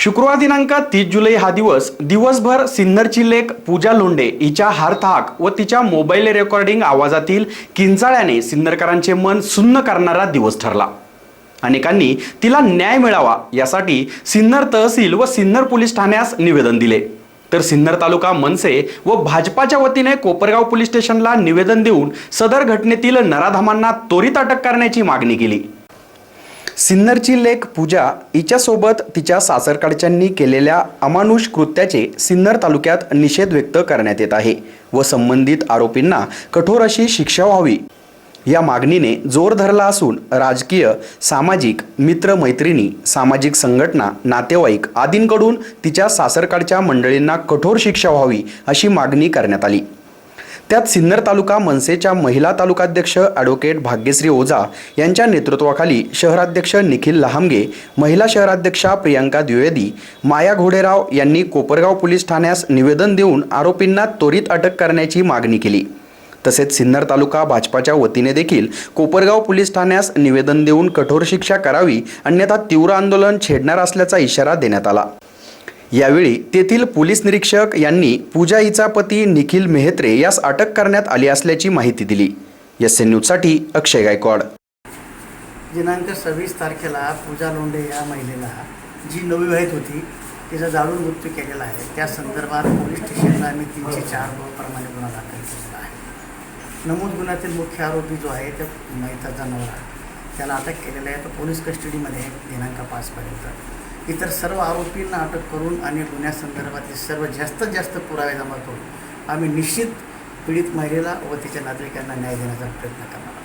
शुक्रवार दिनांक तीस जुलै हा दिवस दिवसभर सिन्नरची लेख पूजा लोंडे हिच्या हारथाक व तिच्या मोबाईल रेकॉर्डिंग आवाजातील किंचाळ्याने सिन्नरकरांचे मन सुन्न करणारा दिवस ठरला. अनेकांनी तिला न्याय मिळावा यासाठी सिन्नर तहसील व सिन्नर पोलीस ठाण्यास निवेदन दिले. तर सिन्नर तालुका मनसे व भाजपाच्या वतीने कोपरगाव पोलीस स्टेशनला निवेदन देऊन सदर घटनेतील नराधामांना त्वरित अटक करण्याची मागणी केली. सिन्नरची लेख पूजा हिच्यासोबत तिच्या सासरकडच्यांनी केलेल्या अमानुष कृत्याचे सिन्नर तालुक्यात निषेध व्यक्त करण्यात येत आहे व संबंधित आरोपींना कठोर अशी शिक्षा व्हावी. या मागणीने जोर धरला असून राजकीय सामाजिक मित्रमैत्रिणी सामाजिक संघटना नातेवाईक आदींकडून तिच्या सासरकडच्या मंडळींना कठोर शिक्षा व्हावी अशी मागणी करण्यात आली. त्यात सिन्नर तालुका मनसेच्या महिला तालुकाध्यक्ष ॲडव्होकेट भाग्यश्री ओझा यांच्या नेतृत्वाखाली शहराध्यक्ष निखिल लहामगे महिला शहराध्यक्षा प्रियांका द्विवेदी माया घोडेराव यांनी कोपरगाव पोलीस ठाण्यास निवेदन देऊन आरोपींना त्वरित अटक करण्याची मागणी केली. तसेच सिन्नर तालुका भाजपाच्या वतीने देखील कोपरगाव पोलीस ठाण्यास निवेदन देऊन कठोर शिक्षा करावी अन्यथा तीव्र आंदोलन छेडणार असल्याचा इशारा देण्यात आला. यावेळी तेथील पोलीस निरीक्षक यांनी पूजा हिचा पती निखिल मेहत्रे यास अटक करण्यात आली असल्याची माहिती दिली. एस एन न्यूजसाठी अक्षय गायकवाड. दिनांक सव्वीस तारखेला पूजा लोंढे या महिलेला जी नवविवाहित होती तिचा जाळून मृत्यू केलेला आहे. त्या संदर्भात पोलीस स्टेशनला आम्ही तीनशे चार प्रमाणे गुन्हा दाखल केलेला आहे. नमूद गुन्ह्यातील मुख्य आरोपी जो आहे त्या महिताचा नवरा त्याला अटक केलेला आहे. तो पोलीस कस्टडीमध्ये दिनांक पाचपर्यंत. इतर सर्व आरोपींना अटक करून आणि गुन्ह्यासंदर्भातले सर्व जास्तीत जास्त पुरावे जमा करून आम्ही निश्चित पीडित महिलेला व तिच्या नागरिकांना न्याय देण्याचा प्रयत्न करणार